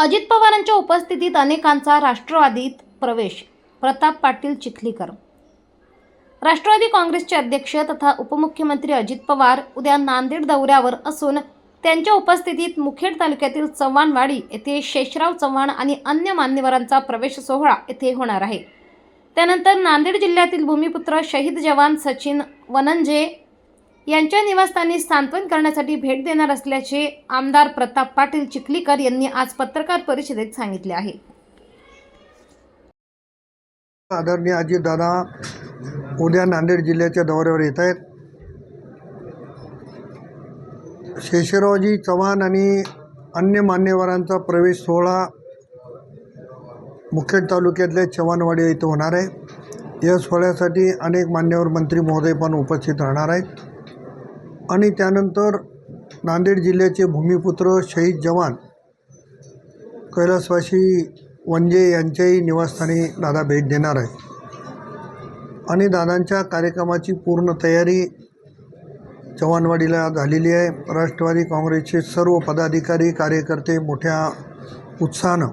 अजित पवारांच्या उपस्थितीत अनेकांचा राष्ट्रवादीत प्रवेश. प्रताप पाटील चिखलीकर. राष्ट्रवादी काँग्रेसचे अध्यक्ष तथा उपमुख्यमंत्री अजित पवार उद्या नांदेड दौऱ्यावर असून त्यांच्या उपस्थितीत मुखेड तालुक्यातील चव्हाणवाडी येथे शेषराव चव्हाण आणि अन्य मान्यवरांचा प्रवेश सोहळा येथे होणार आहे. त्यानंतर नांदेड जिल्ह्यातील भूमिपुत्र शहीद जवान सचिन वनंजे यांच्या निवासस्थानी सांत्वन करण्यासाठी भेट देणार असल्याचे आमदार प्रताप पाटील चिखलीकर यांनी आज पत्रकार परिषदेत सांगितले आहे. आदरणीय अजितदादा उद्या नांदेड जिल्ह्याच्या दौऱ्यावर येत आहेत. शेषरावजी चव्हाण आणि अन्य मान्यवरांचा प्रवेश सोहळा मुखेड तालुक्यातल्या चव्हाणवाडी इथं होणार आहे. या सोहळ्यासाठी अनेक मान्यवर मंत्री महोदय पण उपस्थित राहणार आहेत. आणि त्यानंतर नांदेड जिल्ह्याचे भूमिपुत्र शहीद जवान कैलासवासी वंजे यांच्याही निवासस्थानी दादा भेट देणार आहे आणि दादांच्या कार्यक्रमाची पूर्ण तयारी चव्हाणवाडीला झालेली आहे. राष्ट्रवादी काँग्रेसचे सर्व पदाधिकारी कार्यकर्ते मोठ्या उत्साहानं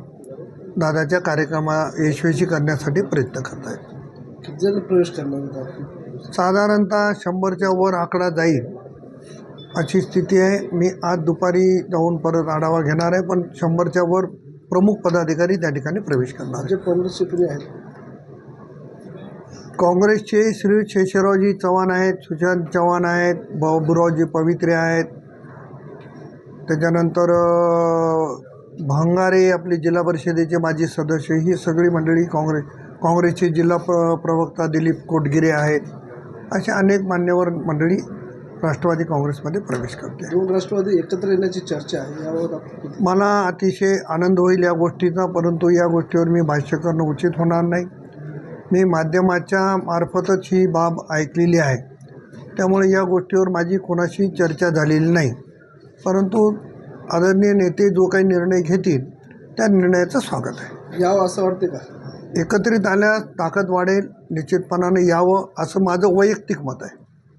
दादाच्या कार्यक्रमा यशस्वी करण्यासाठी प्रयत्न करत आहेत. प्रवेश करणार साधारणतः शंभरच्या वर आकडा जाईल. अशी स्थिती आहे. मी आज दुपारी जाऊन परत आढावा घेणार आहे पण शंभरच्या वर प्रमुख पदाधिकारी त्या ठिकाणी प्रवेश करणार जे काँग्रेसचे कुणी आहेत. काँग्रेसचे श्री शेषरावजी चव्हाण आहेत सुशांत चव्हाण आहेत बाबुरावजी पवित्रे आहेत. त्याच्यानंतर भांगारे आपले जिल्हा परिषदेचे माजी सदस्य ही सगळी मंडळी काँग्रेस काँग्रेसचे जिल्हा प्र प्रवक्ता दिलीप कोटगिरे आहेत. अशा अनेक मान्यवर मंडळी राष्ट्रवादी काँग्रेसमध्ये प्रवेश करते. दोन राष्ट्रवादी एकत्र येण्याची चर्चा आहे आपण किती- मला अतिशय आनंद होईल या गोष्टीचा परंतु या गोष्टीवर मी भाष्य करणं उचित होणार नाही. मी माध्यमाच्या मार्फतच ही बाब ऐकलेली आहे. त्यामुळे या गोष्टीवर माझी कोणाशी चर्चा झालेली नाही. परंतु आदरणीय नेते जो काही निर्णय घेतील त्या निर्णयाचं स्वागत आहे. यावं असं वाटते का? एकत्रित आल्यास ताकद वाढेल निश्चितपणाने यावं असं माझं वैयक्तिक मत आहे.